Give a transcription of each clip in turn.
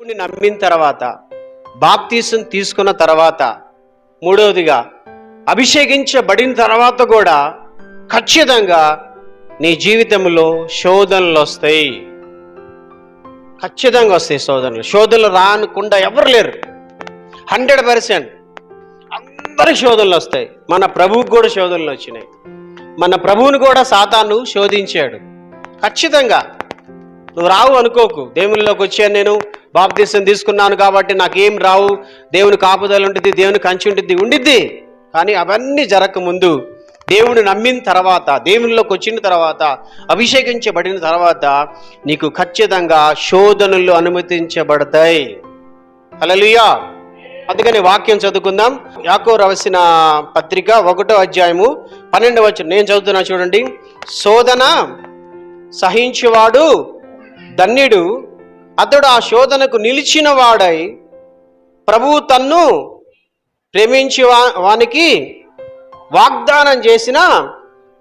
దేవుణ్ణి నమ్మిన తర్వాత బాప్తీసం తీసుకున్న తర్వాత మూడవదిగా అభిషేకించబడిన తర్వాత కూడా ఖచ్చితంగా నీ జీవితంలో శోధనలు వస్తాయి. ఖచ్చితంగా వస్తాయి శోధనలు. శోధనలు రానుకుండా ఎవరు లేరు. హండ్రెడ్ పర్సెంట్ అందరికి శోధనలు వస్తాయి. మన ప్రభువుకి కూడా శోధనలు వచ్చినాయి. మన ప్రభువుని కూడా సాతాను శోధించాడు. ఖచ్చితంగా నువ్వు రావు అనుకోకు. దేవునిలోకి వచ్చాను నేను బాప్తీసం తీసుకున్నాను కాబట్టి నాకేం రావు. దేవుని కాపుదల ఉంటుంది దేవుని కంచి ఉంటుంది ఉండిద్ది. కానీ అవన్నీ జరగకముందు దేవుని నమ్మిన తర్వాత దేవునిలోకి వచ్చిన తర్వాత అభిషేకించబడిన తర్వాత నీకు ఖచ్చితంగా శోధనలు అనుమతించబడతాయి. అలలుయా అందుకని వాక్యం చదువుకుందాం. యాకో రాసిన పత్రిక ఒకటో అధ్యాయము పన్నెండవ వచ్చిన నేను చదువుతున్నా చూడండి. శోధన సహించేవాడు ధన్యుడు అతడు ఆ శోధనకు నిలిచిన వాడై ప్రభువు తన్ను ప్రేమించి వా- వానికి వాగ్దానం చేసిన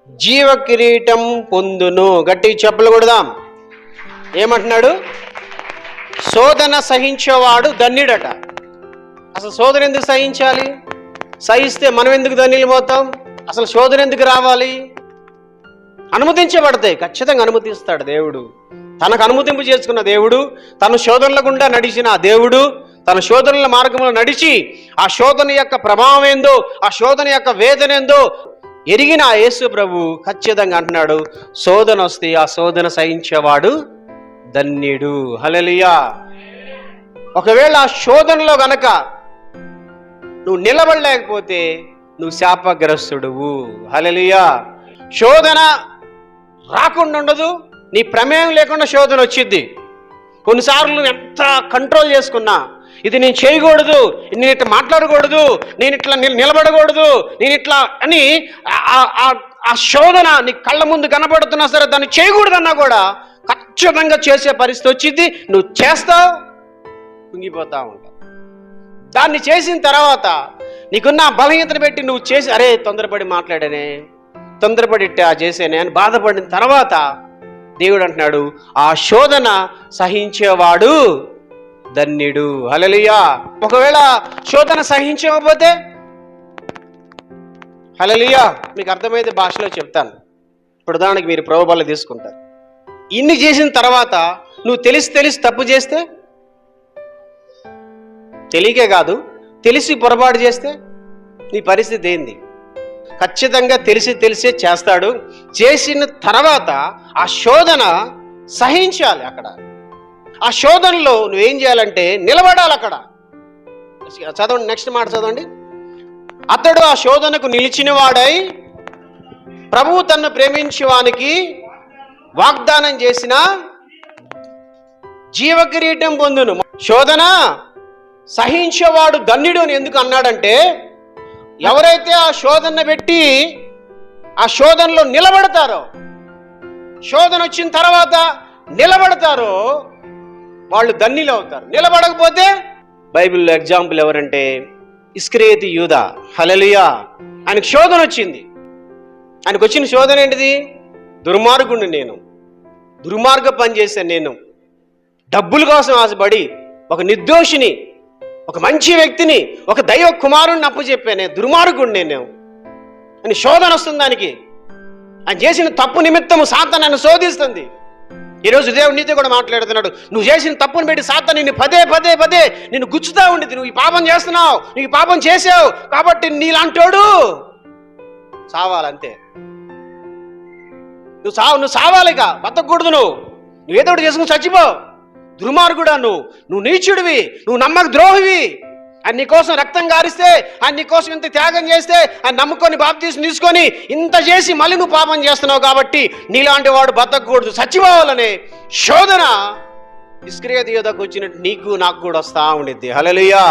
జీవ కిరీటం పొందును. గట్టి చెప్పులు కొడదాం. ఏమంటున్నాడు? శోధన సహించేవాడు ధన్యుడట అసలు శోధన ఎందుకు సహించాలి? సహిస్తే మనం ఎందుకు ధన్యులమవుతాం అసలు శోధన ఎందుకు రావాలి? అనుమతించబడతాయి. ఖచ్చితంగా అనుమతిస్తాడు దేవుడు. తనకు అనుమతింపు చేసుకున్న దేవుడు తన శోధనల గుండా నడిచిన ఆ దేవుడు తన శోధనల మార్గంలో నడిచి ఆ శోధన యొక్క ప్రభావం ఏందో ఆ శోధన యొక్క వేదన ఏందో ఎరిగిన ఆ యేసు ప్రభు ఖచ్చితంగా అంటున్నాడు శోధన వస్తే ఆ శోధన సహించేవాడు ధన్యుడు. హలలియా ఒకవేళ ఆ శోధనలో గనక నువ్వు నిలబడలేకపోతే నువ్వు శాపగ్రస్తుడువు. హలలియా శోధన రాకుండా ఉండదు నీ ప్రమేయం లేకుండా శోధన వచ్చింది. కొన్నిసార్లు నువ్వు ఎంత కంట్రోల్ చేసుకున్నా ఇది నేను చేయకూడదు నేను ఇట్లా మాట్లాడకూడదు నేను ఇట్లా నిలబడకూడదు నేను ఇట్లా అని ఆ- ఆ- శోధన నీ కళ్ళ ముందు కనబడుతున్నా సరే దాన్ని చేయకూడదన్నా కూడా ఖచ్చితంగా చేసే పరిస్థితి వచ్చింది. నువ్వు చేస్తావు కుంగిపోతా ఉంటావు. దాన్ని చేసిన తర్వాత నీకున్న బలహీనతను పెట్టి నువ్వు చేసి అరే తొందరపడి మాట్లాడానే తొందరపడి ఇట్టా చేసేనే అని బాధపడిన తర్వాత దేవుడు అంటున్నాడు ఆ శోధన సహించేవాడు ధన్యుడు. హలలియా ఒకవేళ శోధన సహించకపోతే హలలియా మీకు అర్థమైతే భాషలో చెప్తాను. ప్రధానికి మీరు ప్రభుబాలు తీసుకుంటారు. ఇన్ని చేసిన తర్వాత నువ్వు తెలిసి తెలిసి తప్పు చేస్తే తెలియకే కాదు తెలిసి పొరపాటు చేస్తే నీ పరిస్థితి ఏంది? ఖచ్చితంగా తెలిసి తెలిసే చేస్తాడు. చేసిన తర్వాత ఆ శోధన సహించాలి అక్కడ. ఆ శోధనలో నువ్వేం చేయాలంటే నిలబడాలి అక్కడ. చదవండి నెక్స్ట్ మాట చదవండి. అతడు ఆ శోధనకు నిలిచిన వాడై ప్రభువు తన్ను ప్రేమించి వానికి వాగ్దానం చేసిన జీవకిరీటం పొందును. శోధన సహించేవాడు ధన్యుడు అని ఎందుకు అన్నాడంటే ఎవరైతే ఆ శోధన పెట్టి ఆ శోధనలో నిలబడతారో శోధన వచ్చిన తర్వాత నిలబడతారో వాళ్ళు ధన్యులు అవుతారు. నిలబడకపోతే బైబిల్లో ఎగ్జాంపుల్ ఎవరంటే ఇస్క్రేతి యూద హలలియా ఆయనకు శోధన వచ్చింది. ఆయనకు వచ్చిన శోధన ఏంటిది? దుర్మార్గుడు నేను దుర్మార్గ పని చేశాను నేను డబ్బుల కోసం ఆశపడి ఒక నిర్దోషిని ఒక మంచి వ్యక్తిని ఒక దైవ కుమారుణ్ణి అప్పచెప్పానే దుర్మార్గుడు నేను అని శోధన వస్తుంది దానికి. ఆయన చేసిన తప్పు నిమిత్తము సాత నన్ను శోధిస్తుంది. ఈరోజు దేవుడు నీతో కూడా మాట్లాడుతున్నాడు. నువ్వు చేసిన తప్పును పెట్టి సాత నిన్ను పదే పదే పదే నిన్ను గుచ్చుతా ఉండేది నువ్వు ఈ పాపం చేస్తున్నావు నువ్వు ఈ పాపం చేసావు కాబట్టి నీలాంటోడు సావాలంతే. నువ్వు సావు నువ్వు సావాలిగా బతకూడదు నువ్వు. నువ్వు ఏదో ఒకటి చేసుకుని చచ్చిపో. దుర్మార్గుడా నువ్వు నువ్వు నీచుడివి నువ్వు నమ్మక ద్రోహివి. ఆయన నీకోసం రక్తం గారిస్తే ఆయన నీకోసం ఇంత త్యాగం చేస్తే ఆయన నమ్ముకొని బాప్తీసం తీసుకొని ఇంత చేసి మళ్ళీ నువ్వు పాపం చేస్తున్నావు కాబట్టి నీలాంటి వాడు బతకూడదు చచ్చిపోవాలనే శోధన నిష్క్రియత యోధకు వచ్చినట్టు నీకు నాకు కూడా వస్తా ఉండిద్ది. హలలుయా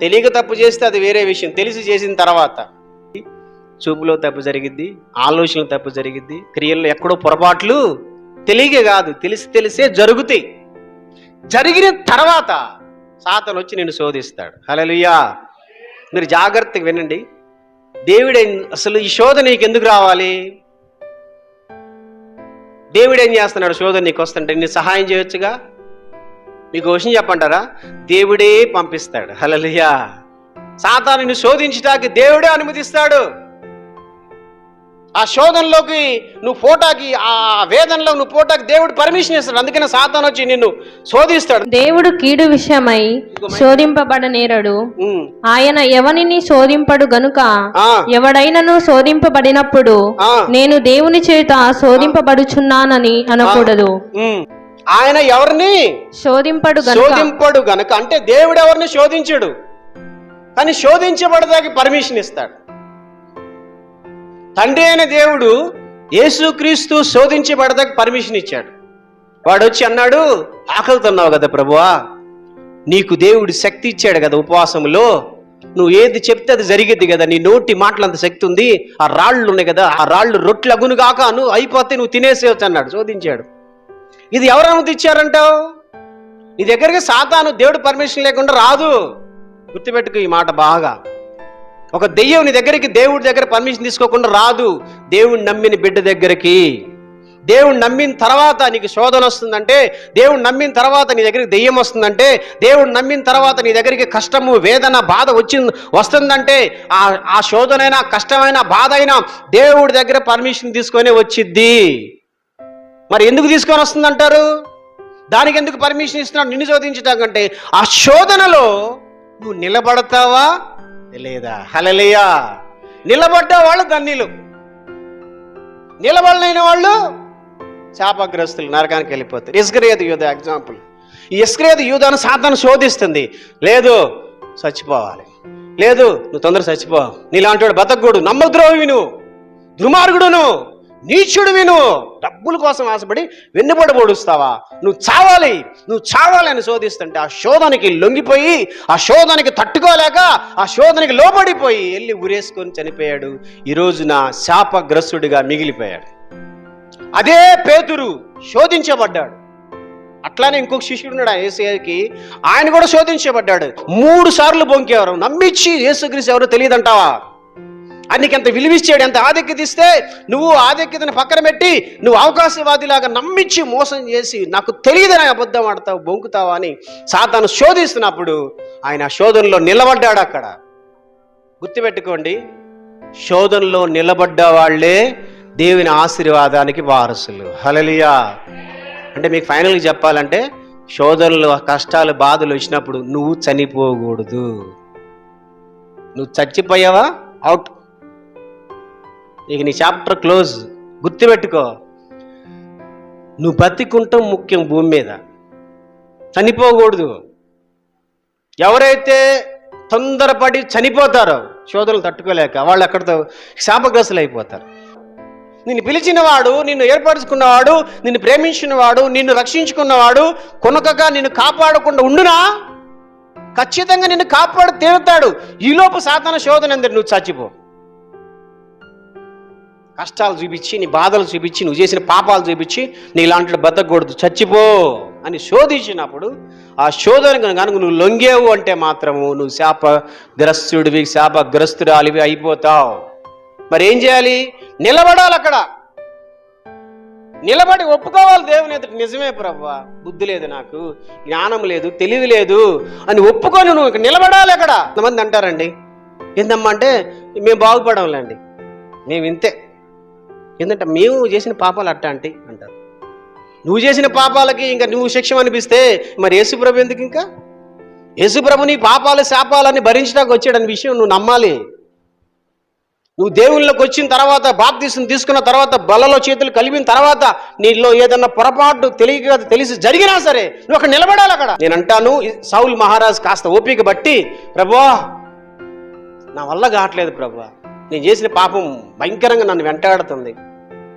తెలియక తప్పు చేస్తే అది వేరే విషయం. తెలిసి చేసిన తర్వాత చూపులో తప్పు జరిగిద్ది ఆలోచనలో తప్పు జరిగిద్ది క్రియల్లో ఎక్కడో పొరపాట్లు తెలియకే కాదు. తెలిసి తెలిసే జరుగుతాయి. జరిగిన తర్వాత సాతను వచ్చి నేను శోధిస్తాడు. హలలుయా మీరు జాగ్రత్తగా వినండి. దేవుడు అసలు ఈ శోధన నీకు ఎందుకు రావాలి? దేవుడు ఏం చేస్తున్నాడు? శోధన నీకు వస్తుంటే నీ సహాయం చేయొచ్చుగా? మీకు విషయం చెప్పంటారా? దేవుడే పంపిస్తాడు. హలలియా సాతాను శోధించడానికి దేవుడే అనుమతిస్తాడు. ఆ శోధనలోకి నువ్వు పోటాకి ఆ వేదనలో నువ్వు పోటాకి దేవుడు పర్మిషన్ ఇస్తాడు. అందుకనే సాతాను వచ్చి నిన్ను శోధిస్తాడు. దేవుడు కీడు విషయమై శోధింపబడనేరడు ఆయన ఎవనిని శోధింపడు గనుక ఎవడైనను శోధింపబడినప్పుడు. నేను దేవుని చేత శోధింపబడుచున్నానని అనకూడదు. ఆయన ఎవరిని? శోధింపడు గనుక. శోధింపడు గనక. అంటే దేవుడు ఎవరిని శోధించడు? కానీ శోధించబడదాకి పర్మిషన్ ఇస్తాడు. తండ్రి అయిన దేవుడు యేసుక్రీస్తు శోధించబడదకు పర్మిషన్ ఇచ్చాడు. వాడు వచ్చి అన్నాడు ఆకలితున్నావు కదా ప్రభువా? నీకు దేవుడు శక్తి ఇచ్చాడు కదా ఉపవాసంలో నువ్వు ఏది చెప్తే అది జరిగిద్ది కదా? నీ నోటి మాటలంత శక్తి ఉంది. ఆ రాళ్ళు ఉన్నాయి కదా ఆ రాళ్ళు రొట్లు అగును కాక నువ్వు అయిపోతే నువ్వు తినేసేవచ్చు అన్నాడు శోధించాడు. ఇది ఎవరు అనుమతి ఇచ్చారంటావు? నీ దగ్గరికి సాతాను దేవుడు పర్మిషన్ లేకుండా రాదు. గుర్తుపెట్టుకు ఈ మాట బాగా. ఒక దెయ్యం నీ దగ్గరికి దేవుడి దగ్గర పర్మిషన్ తీసుకోకుండా రాదు. దేవుడు నమ్మిన బిడ్డ దగ్గరికి. దేవుడు నమ్మిన తర్వాత నీకు శోధన వస్తుందంటే దేవుడు నమ్మిన తర్వాత నీ దగ్గరికి దెయ్యం వస్తుందంటే దేవుడు నమ్మిన తర్వాత నీ దగ్గరికి కష్టము వేదన బాధ వచ్చింది వస్తుందంటే ఆ ఆ శోధనైనా కష్టమైన బాధ అయినా దేవుడి దగ్గర పర్మిషన్ తీసుకొని వచ్చిద్ది. మరి ఎందుకు తీసుకొని వస్తుందంటారు దానికి ఎందుకు పర్మిషన్ ఇస్తున్నాడు? నిన్ను శోధించడానికంటే ఆ శోధనలో నువ్వు నిలబడతావా? లేదా హలలియా నిలబడ్డ వాళ్ళు ధన్యులు నిలబడలేని వాళ్ళు శాపగ్రస్తులు నరకానికి వెళ్ళిపోతారు. ఇస్క్రియత యూధ ఎగ్జాంపుల్. ఈ ఇస్క్రియత యూధాను సాధన శోధిస్తుంది. లేదు చచ్చిపోవాలి. లేదు నువ్వు తొందర చచ్చిపో. నీలాంటి వాడు బతకూడు నమ్మద్రోవి నువ్వు దుర్మార్గుడును. నీచుడు విను డబ్బుల కోసం ఆశపడి వెన్నుపడి పొడుస్తావా? నువ్వు చావాలి నువ్వు చావాలి అని శోధిస్తుంటే ఆ శోధనకి లొంగిపోయి ఆ శోధనకి తట్టుకోలేక ఆ శోధనకి లోబడిపోయి వెళ్ళి ఉరేసుకొని చనిపోయాడు. ఈరోజున రోజున శాపగ్రస్తుడిగా మిగిలిపోయాడు. అదే పేతురు శోధించబడ్డాడు. అట్లానే ఇంకొక శిష్యుడు ఉన్నాడు ఆ ఆయన కూడా శోధించబడ్డాడు. మూడు సార్లు బొంకేవారు. నమ్మిచ్చి ఏసుగ్రీస్ ఎవరో తెలియదంటావా? అది నీకు ఎంత విలువిచ్చాడు ఎంత ఆధిక్యత ఇస్తే నువ్వు ఆధిక్యతను పక్కన పెట్టి నువ్వు అవకాశవాదిలాగా నమ్మించి మోసం చేసి నాకు తెలియదని అబద్ధం ఆడతావు బొంకుతావా అని సాతాను శోధిస్తున్నప్పుడు ఆయన ఆ శోధనలో నిలబడ్డాడు అక్కడ. గుర్తుపెట్టుకోండి శోధనలో నిలబడ్డ వాళ్ళే దేవుని ఆశీర్వాదానికి వారసులు. హలలియా అంటే మీకు ఫైనల్గా చెప్పాలంటే శోధనలు కష్టాలు బాధలు వచ్చినప్పుడు నువ్వు చనిపోకూడదు. నువ్వు చచ్చిపోయావా? అవుట్. ఇక నీ చాప్టర్ క్లోజ్ గుర్తుపెట్టుకో. నువ్వు బతికుంటాం ముఖ్యం భూమి మీద. చనిపోకూడదు. ఎవరైతే తొందరపడి చనిపోతారో శోధనలు తట్టుకోలేక వాళ్ళు అక్కడితో శాపగ్రస్తులు అయిపోతారు. నిన్ను పిలిచినవాడు నిన్ను ఏర్పరచుకున్నవాడు నిన్ను ప్రేమించినవాడు నిన్ను రక్షించుకున్నవాడు కొనకగా నిన్ను కాపాడకుండా ఉండునా? ఖచ్చితంగా నిన్ను కాపాడు తీరుతాడు. ఈలోపు సాధన శోధన అందరు నువ్వు చచ్చిపో. కష్టాలు చూపించి నీ బాధలు చూపించి నువ్వు చేసిన పాపాలు చూపించి నీ ఇలాంటి బతకూడదు చచ్చిపో అని శోధించినప్పుడు ఆ శోధనకు కనుక నువ్వు లొంగేవు అంటే మాత్రము నువ్వు శాపగ్రస్తుడివి శాపగ్రస్తురాలివి అయిపోతావు. మరి ఏం చేయాలి? నిలబడాలి అక్కడ. నిలబడి ఒప్పుకోవాలి దేవుని ఎదుటి. నిజమే ప్రభా బుద్ధి లేదు నాకు జ్ఞానం లేదు తెలివి లేదు అని ఒప్పుకొని నువ్వు ఇక్కడ నిలబడాలి అక్కడ. కొంతమంది అంటారండి ఏందమ్మా అంటే మేము బాగుపడంలేండి మేము ఇంతే ఎందుకంటే మేము చేసిన పాపాలు అట్ట అంటే అంటారు. నువ్వు చేసిన పాపాలకి ఇంకా నువ్వు శిక్ష అనిపిస్తే మరి యేసుప్రభు ఎందుకు ఇంకా? యేసుప్రభు నీ పాపాలు శాపాలని భరించడానికి వచ్చాడని విషయం నువ్వు నమ్మాలి. నువ్వు దేవుళ్ళకి వచ్చిన తర్వాత బాప్తీసం తీసుకున్న తర్వాత బలలో చేతులు కలిపిన తర్వాత నీలో ఏదన్నా పొరపాటు తెలియక తెలిసి జరిగినా సరే నువ్వు అక్కడ నిలబడాలి అక్కడ. నేను అంటాను సౌల్ మహారాజ్ కాస్త ఓపిక బట్టి ప్రభా నా వల్ల కావట్లేదు ప్రభా. నేను చేసిన పాపం భయంకరంగా నన్ను వెంటాడుతుంది.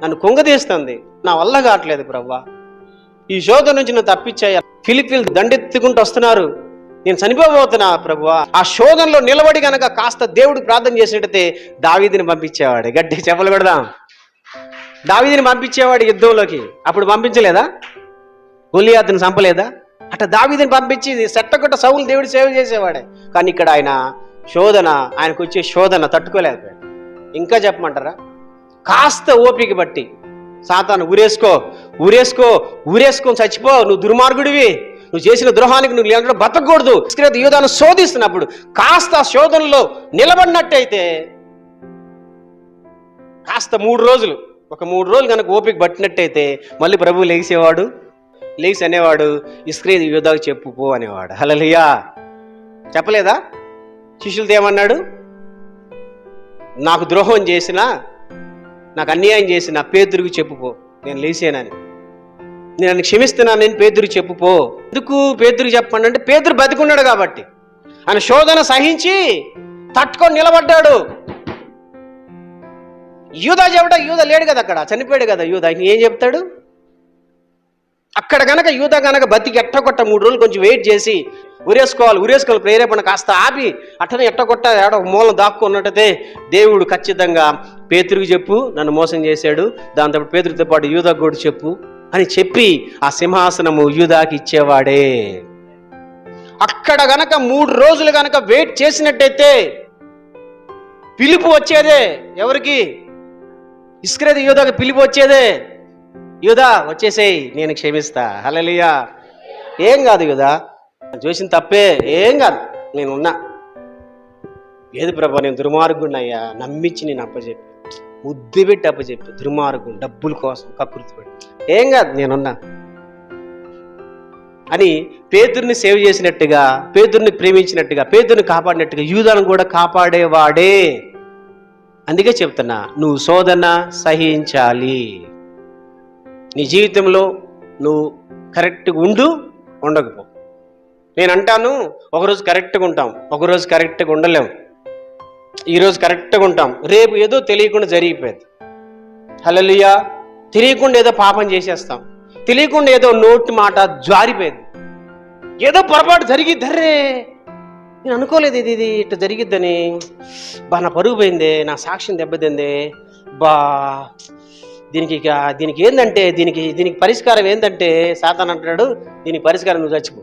నన్ను కుంగదీస్తుంది. నా వల్ల కావట్లేదు ప్రవ్వా. ఈ శోధ నుంచి నువ్వు తప్పించాయ? ఫిలిపిల్ దండెత్తుకుంటూ వస్తున్నారు. నేను చనిపోబోతున్నా ప్రభువా ఆ శోధనలో నిలబడి గనక కాస్త దేవుడు ప్రార్థన చేసినట్టయితే దావీదిని పంపించేవాడు. గట్టి చెప్పలు కొడదాం దావీదిని పంపించేవాడు యుద్ధంలోకి. అప్పుడు పంపించలేదా? గొలియాతను చంపలేదా? అట్ట దావీదిని పంపించి సెట్టకొట్ట సౌలు దేవుడు సేవ చేసేవాడే. కానీ ఇక్కడ ఆయన శోధన ఆయనకు వచ్చే శోధన తట్టుకోలేకపోయాడు. ఇంకా చెప్పమంటారా? కాస్త ఓపిక బట్టి. సాతాను ఊరేసుకో ఊరేసుకో ఊరేసుకొని చచ్చిపో నువ్వు దుర్మార్గుడివి. నువ్వు చేసిన ద్రోహానికి నువ్వు లేకుండా బతకూడదు. ఇస్కరేతు యూదాను శోధిస్తున్నప్పుడు కాస్త శోధనలో నిలబడినట్టయితే కాస్త మూడు రోజులు ఒక మూడు రోజులు కనుక ఓపిక పట్టినట్టయితే మళ్ళీ ప్రభు లేచేవాడు? లేచి అనేవాడు ఇస్క్రేత్ యూదాకు చెప్పు పో అనేవాడు. హలలియా చెప్పలేదా? శిష్యులతో ఏమన్నాడు? నాకు ద్రోహం చేసిన నాకు అన్యాయం చేసిన పేదరికి చెప్పుపో నేను లేచానని నేను క్షమిస్తున్నా క్షమిస్తున్నాను నేను పేదరికి చెప్పుపో ఎందుకు పేదరికి చెప్పండి అంటే పేదరు బతికున్నాడు కాబట్టి. ఆయన శోధన సహించి తట్టుకొని నిలబడ్డాడు. యూదా చెబుట యూద లేడు కదా అక్కడ చనిపోయాడు కదా యూదా. ఇంక ఏం చెప్తాడు? అక్కడ గనక యూదా గనక బతికి ఎట్టగొట్ట మూడు రోజులు కొంచెం వెయిట్ చేసి ఉరేసుకోవాలి ఉరేసుకోవాలి ప్రేరేపణ కాస్త ఆపి అట్టనే ఎట్టగొట్ట ఏడ మూలం దాక్కున్నట్టయితే దేవుడు ఖచ్చితంగా పేతురికి చెప్పు నన్ను మోసం చేశాడు. దాంతో పేతురితో పాటు యూదకు కూడా చెప్పు అని చెప్పి ఆ సింహాసనము యూదాకి ఇచ్చేవాడే. అక్కడ గనక మూడు రోజులు గనక వెయిట్ చేసినట్టయితే పిలుపు వచ్చేదే. ఎవరికి? ఇస్క్రేది యూదకి పిలుపు వచ్చేదే. యూదా వచ్చేసేయ్ నేను క్షమిస్తా. హలలియా ఏం కాదు యూదా. చూసిన తప్పే ఏం కాదు. నేనున్నా. ఏది ప్రభా నేను దుర్మార్గుడినయ్యా నమ్మించి నేను అప్పచెప్పి. బుద్ధి పెట్టి అప్పచెప్పి. దుర్మార్గుడు డబ్బుల కోసం కకృతి పెట్టి ఏం కాదు నేనున్నా. అని పేతుర్ని సేవ్ చేసినట్టుగా పేతుర్ని ప్రేమించినట్టుగా పేతుర్ని కాపాడినట్టుగా యూదాను కూడా కాపాడేవాడే. అందుకే చెప్తున్నా నువ్వు శోధన సహించాలి. నీ జీవితంలో నువ్వు కరెక్ట్గా ఉండు ఉండకపో. నేను అంటాను ఒకరోజు కరెక్ట్గా ఉంటాం. ఒకరోజు కరెక్ట్గా ఉండలేం. ఈరోజు కరెక్ట్గా ఉంటాం. రేపు ఏదో తెలియకుండా జరిగిపోయింది. హలలుయా తెలియకుండా ఏదో పాపం చేసేస్తాం. తెలియకుండా ఏదో నోటి మాట జారిపోయింది. ఏదో పొరపాటు జరిగిద్దరే నేను అనుకోలేదు ఇది ఇది ఇట్లా జరిగిద్దని. బా నా పరుగు పోయిందే నా సాక్ష్యం దెబ్బతిందే. బా దీనికి ఇక దీనికి ఏంటంటే దీనికి దీనికి పరిష్కారం ఏంటంటే సాతాన్ అంటున్నాడు దీనికి పరిష్కారం నువ్వు చచ్చిపో.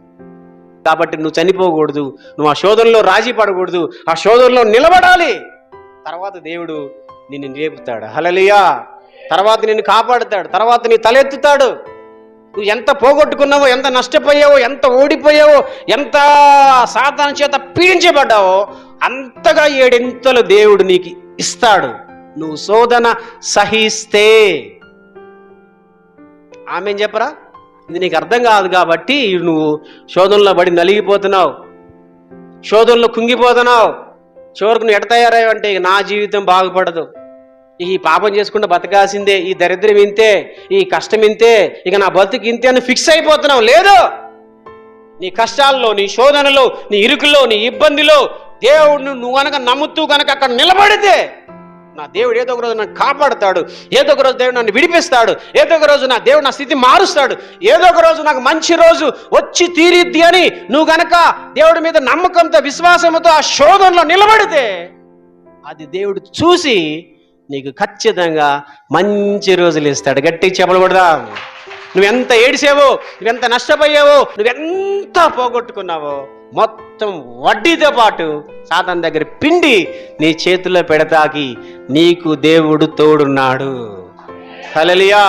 కాబట్టి నువ్వు చనిపోకూడదు నువ్వు ఆ శోధనలో రాజీ పడకూడదు ఆ శోధనలో నిలబడాలి. తర్వాత దేవుడు నిన్ను లేపుతాడు హలలియా తర్వాత నిన్ను కాపాడుతాడు. తర్వాత నీ తలెత్తుతాడు నువ్వు ఎంత పోగొట్టుకున్నావో ఎంత నష్టపోయావో ఎంత ఓడిపోయావో ఎంత సాధారణ చేత పీడించబడ్డావో అంతగా ఏడెంతలు దేవుడు నీకు ఇస్తాడు. నువ్వు శోధన సహిస్తే. ఆమె చెప్పరా? ఇది నీకు అర్థం కాదు కాబట్టి నువ్వు శోధనలో పడి నలిగిపోతున్నావు. శోధనలో కుంగిపోతున్నావు. చివరికి నువ్వు ఎట ఇక నా జీవితం బాగుపడదు. ఈ పాపం చేసుకుంటే బతకాల్సిందే ఈ దరిద్రం ఇంతే ఈ కష్టం ఇంతే ఇక నా బతుకు ఇంతే అని ఫిక్స్ అయిపోతున్నావు. లేదు! నీ కష్టాల్లో నీ శోధనలో నీ ఇరుకులో నీ ఇబ్బందిలో దేవుడిని నువ్వు కనుక నమ్ముతూ కనుక అక్కడ నిలబడితే నా దేవుడు ఏదో ఒక రోజు నన్ను కాపాడుతాడు ఏదో ఒక రోజు దేవుడు నన్ను విడిపిస్తాడు ఏదో ఒక రోజు నా దేవుడు నా స్థితి మారుస్తాడు ఏదో ఒక రోజు నాకు మంచి రోజు వచ్చి తీరిద్ది అని నువ్వు గనక దేవుడి మీద నమ్మకంతో విశ్వాసంతో ఆ శోధనలో నిలబడితే అది దేవుడు చూసి నీకు ఖచ్చితంగా మంచి రోజులు ఇస్తాడు. గట్టి చెప్పబడదా నువ్వెంత ఏడిసావో నువ్వెంత నష్టపోయావో నువ్వెంత పోగొట్టుకున్నావో మొత్తం వడ్డీతో పాటు సాతాన్ దగ్గర పిండి నీ చేతుల్లో పెడతాకి నీకు దేవుడు తోడున్నాడు. హల్లెలూయా.